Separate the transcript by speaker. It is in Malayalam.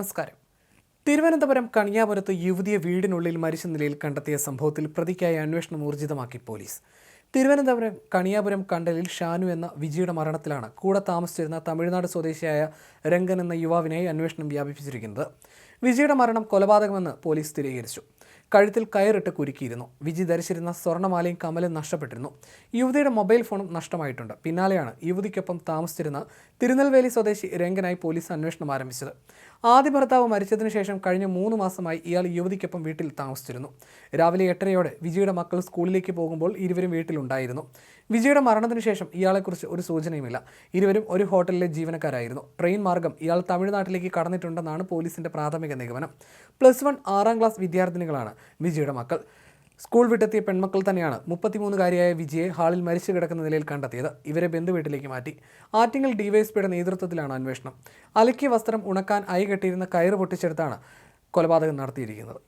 Speaker 1: നമസ്കാരം. തിരുവനന്തപുരം കണിയാപുരത്ത് യുവതിയെ വീടിനുള്ളിൽ മരിച്ച നിലയിൽ കണ്ടെത്തിയ സംഭവത്തിൽ പ്രതിക്കായി അന്വേഷണം ഊർജിതമാക്കി പോലീസ്. തിരുവനന്തപുരം കണിയാപുരം കണ്ടലിൽ ഷാനു എന്ന വിജിയുടെ മരണത്തിലാണ് കൂടെ താമസിച്ചിരുന്ന തമിഴ്നാട് സ്വദേശിയായ രംഗൻ എന്ന യുവാവിനെ അന്വേഷണം വ്യാപിപ്പിച്ചിരിക്കുന്നത്. വിജിയുടെ മരണം കൊലപാതകമെന്ന് പോലീസ് സ്ഥിരീകരിച്ചു. കഴുത്തിൽ കയറിട്ട് കുരുക്കിയിരുന്നു. വിജി ധരിച്ചിരുന്ന സ്വർണമാലയും കമലും നഷ്ടപ്പെട്ടിരുന്നു. യുവതിയുടെ മൊബൈൽ ഫോണും നഷ്ടമായിട്ടുണ്ട്. പിന്നാലെയാണ് യുവതിക്കൊപ്പം താമസിച്ചിരുന്ന തിരുനെൽവേലി സ്വദേശി രംഗനായി പോലീസ് അന്വേഷണം ആരംഭിച്ചത്. ആദ്യ ഭർത്താവ് മരിച്ചതിനു ശേഷം കഴിഞ്ഞ മൂന്ന് മാസമായി ഇയാൾ യുവതിക്കൊപ്പം വീട്ടിൽ താമസിച്ചിരുന്നു. രാവിലെ എട്ടരയോടെ വിജിയുടെ മക്കൾ സ്കൂളിലേക്ക് പോകുമ്പോൾ ഇരുവരും വീട്ടിലുണ്ടായിരുന്നു. വിജിയുടെ മരണത്തിന് ശേഷം ഇയാളെക്കുറിച്ച് ഒരു സൂചനയുമില്ല. ഇരുവരും ഒരു ഹോട്ടലിലെ ജീവനക്കാരായിരുന്നു. ട്രെയിൻ മാർഗം ഇയാൾ തമിഴ്നാട്ടിലേക്ക് കടന്നിട്ടുണ്ടെന്നാണ് പോലീസിന്റെ പ്രാഥമിക നിഗമനം. പ്ലസ് വൺ ആറാം ക്ലാസ് വിദ്യാർത്ഥിനികളാണ് വിജിയുടെ മക്കൾ. സ്കൂൾ വിട്ടെത്തിയ പെൺമക്കൾ തന്നെയാണ് മുപ്പത്തിമൂന്നുകാരിയായ വിജയെ ഹാളിൽ മരിച്ചു കിടക്കുന്ന നിലയിൽ കണ്ടെത്തിയത്. ഇവരെ ബന്ധുവീട്ടിലേക്ക് മാറ്റി. ആറ്റിങ്ങൽ ഡിവൈഎസ്പിയുടെ നേതൃത്വത്തിലാണ് അന്വേഷണം. അലക്കിയ വസ്ത്രം ഉണക്കാൻ അയ കെട്ടിയിരുന്ന കയറ് പൊട്ടിച്ചെടുത്താണ് കൊലപാതകം നടത്തിയിരിക്കുന്നത്.